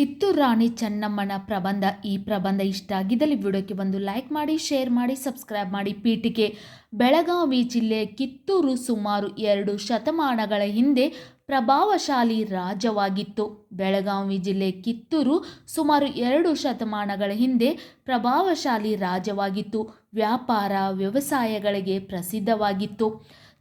ಕಿತ್ತೂರು ರಾಣಿ ಚೆನ್ನಮ್ಮನ ಪ್ರಬಂಧ ಈ ಪ್ರಬಂಧ ಇಷ್ಟ ಆಗಿದ್ದಲ್ಲಿ ವಿಡಿಯೋಕ್ಕೆ ಬಂದು ಲೈಕ್ ಮಾಡಿ ಶೇರ್ ಮಾಡಿ ಸಬ್ಸ್ಕ್ರೈಬ್ ಮಾಡಿ. ಪೀಠಿಕೆ, ಬೆಳಗಾವಿ ಜಿಲ್ಲೆ ಕಿತ್ತೂರು ಸುಮಾರು ಎರಡು ಶತಮಾನಗಳ ಹಿಂದೆ ಪ್ರಭಾವಶಾಲಿ ರಾಜ್ಯವಾಗಿತ್ತು. ಬೆಳಗಾವಿ ಜಿಲ್ಲೆ ಕಿತ್ತೂರು ಸುಮಾರು ಎರಡು ಶತಮಾನಗಳ ಹಿಂದೆ ಪ್ರಭಾವಶಾಲಿ ರಾಜ್ಯವಾಗಿತ್ತು. ವ್ಯಾಪಾರ, ವ್ಯವಸಾಯಗಳಿಗೆ ಪ್ರಸಿದ್ಧವಾಗಿತ್ತು.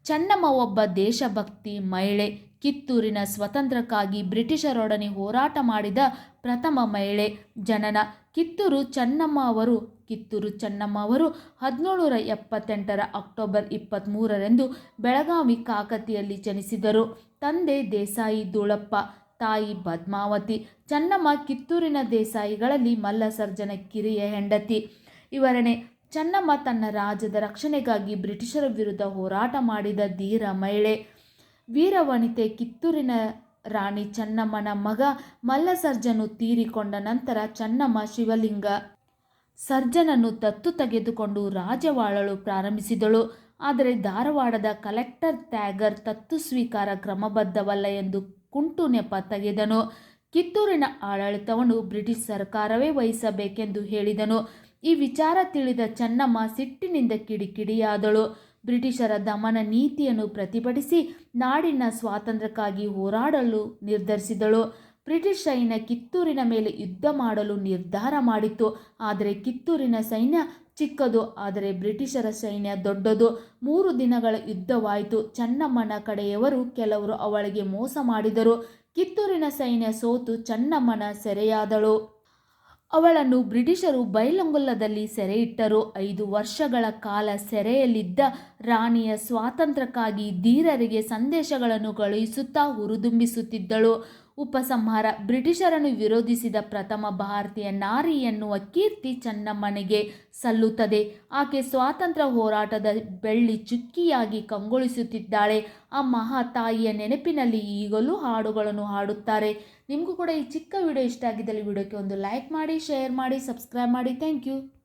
ಚೆನ್ನಮ್ಮ ಒಬ್ಬ ದೇಶಭಕ್ತಿ, ಮಹಿಳೆ, ಕಿತ್ತೂರಿನ ಸ್ವತಂತ್ರಕ್ಕಾಗಿ ಬ್ರಿಟಿಷರೊಡನೆ ಹೋರಾಟ ಮಾಡಿದ ಪ್ರಥಮ ಮಹಿಳೆ ಜನನ. ಕಿತ್ತೂರು ಚನ್ನಮ್ಮ ಅವರು, ಕಿತ್ತೂರು ಚನ್ನಮ್ಮ ಅವರು ಹದಿನೇಳುನೂರ ಎಪ್ಪತ್ತೆಂಟರ ಅಕ್ಟೋಬರ್ ಇಪ್ಪತ್ತ್ಮೂರರಂದು ಬೆಳಗಾವಿ ಕಾಕತಿಯಲ್ಲಿ ಜನಿಸಿದರು. ತಂದೆ ದೇಸಾಯಿ ದೂಳಪ್ಪ, ತಾಯಿ ಪದ್ಮಾವತಿ, ಚನ್ನಮ್ಮ ಕಿತ್ತೂರಿನ ದೇಸಾಯಿಗಳಲ್ಲಿ ಮಲ್ಲಸರ್ಜನ ಕಿರಿಯ ಹೆಂಡತಿ. ಇವರನೇ ಚೆನ್ನಮ್ಮ ತನ್ನ ರಾಜ್ಯದ ರಕ್ಷಣೆಗಾಗಿ ಬ್ರಿಟಿಷರ ವಿರುದ್ಧ ಹೋರಾಟ ಮಾಡಿದ ಧೀರ ಮಹಿಳೆ. ವೀರವನಿತೆ ಕಿತ್ತೂರಿನ ರಾಣಿ ಚೆನ್ನಮ್ಮನ ಮಗ ಮಲ್ಲಸರ್ಜನು ತೀರಿಕೊಂಡ ನಂತರ ಚನ್ನಮ್ಮ ಶಿವಲಿಂಗ ಸರ್ಜನನ್ನು ದತ್ತು ತೆಗೆದುಕೊಂಡು ರಾಜವಾಳಲು ಪ್ರಾರಂಭಿಸಿದಳು. ಆದರೆ ಧಾರವಾಡದ ಕಲೆಕ್ಟರ್ ತ್ಯಾಗರ್ ತತ್ತು ಸ್ವೀಕಾರ ಕ್ರಮಬದ್ಧವಲ್ಲ ಎಂದು ಕುಂಟು ನೆಪ ತೆಗೆದನು. ಕಿತ್ತೂರಿನ ಆಡಳಿತವನ್ನು ಬ್ರಿಟಿಷ್ ಸರ್ಕಾರವೇ ವಹಿಸಬೇಕೆಂದು ಹೇಳಿದನು. ಈ ವಿಚಾರ ತಿಳಿದ ಚೆನ್ನಮ್ಮ ಸಿಟ್ಟಿನಿಂದ ಕಿಡಿಕಿಡಿಯಾದಳು. ಬ್ರಿಟಿಷರ ದಮನ ನೀತಿಯನ್ನು ಪ್ರತಿಭಟಿಸಿ ನಾಡಿನ ಸ್ವಾತಂತ್ರ್ಯಕ್ಕಾಗಿ ಹೋರಾಡಲು ನಿರ್ಧರಿಸಿದಳು. ಬ್ರಿಟಿಷ್ ಸೈನ್ಯ ಕಿತ್ತೂರಿನ ಮೇಲೆ ಯುದ್ಧ ಮಾಡಲು ನಿರ್ಧಾರ ಮಾಡಿತ್ತು. ಆದರೆ ಕಿತ್ತೂರಿನ ಸೈನ್ಯ ಚಿಕ್ಕದು, ಆದರೆ ಬ್ರಿಟಿಷರ ಸೈನ್ಯ ದೊಡ್ಡದು. ಮೂರು ದಿನಗಳ ಯುದ್ಧವಾಯಿತು. ಚನ್ನಮ್ಮನ ಕಡೆಯವರು ಕೆಲವರು ಅವಳಿಗೆ ಮೋಸ ಮಾಡಿದರು. ಕಿತ್ತೂರಿನ ಸೈನ್ಯ ಸೋತು ಚನ್ನಮ್ಮನ ಸೆರೆಯಾದಳು. ಅವಳನ್ನು ಬ್ರಿಟಿಷರು ಬೈಲಂಗುಲ್ಲದಲ್ಲಿ ಸೆರೆಯಿಟ್ಟರು. ಐದು ವರ್ಷಗಳ ಕಾಲ ಸೆರೆಯಲ್ಲಿದ್ದ ರಾಣಿಯ ಸ್ವಾತಂತ್ರ್ಯಕ್ಕಾಗಿ ಧೀರರಿಗೆ ಸಂದೇಶಗಳನ್ನು ಕಳುಹಿಸುತ್ತಾ ಹುರಿದುಂಬಿಸುತ್ತಿದ್ದಳು. ಉಪಸಂಹಾರ. ಬ್ರಿಟಿಷರನ್ನು ವಿರೋಧಿಸಿದ ಪ್ರಥಮ ಭಾರತೀಯ ನಾರಿ ಎನ್ನುವ ಕೀರ್ತಿ ಚನ್ನಮ್ಮನಿಗೆ ಸಲ್ಲುತ್ತದೆ. ಆಕೆ ಸ್ವಾತಂತ್ರ್ಯ ಹೋರಾಟದ ಬೆಳ್ಳಿ ಚುಕ್ಕಿಯಾಗಿ ಕಂಗೊಳಿಸುತ್ತಿದ್ದಾಳೆ. ಆ ಮಹಾ ತಾಯಿಯ ನೆನಪಿನಲ್ಲಿ ಈಗಲೂ ಹಾಡುಗಳನ್ನು ಹಾಡುತ್ತಾರೆ. ನಿಮಗೂ ಕೂಡ ಈ ಚಿಕ್ಕ ವಿಡಿಯೋ ಇಷ್ಟ ಆಗಿದ್ದಲ್ಲಿ ವಿಡಿಯೋಕ್ಕೆ ಒಂದು ಲೈಕ್ ಮಾಡಿ, ಶೇರ್ ಮಾಡಿ, ಸಬ್ಸ್ಕ್ರೈಬ್ ಮಾಡಿ. Thank you.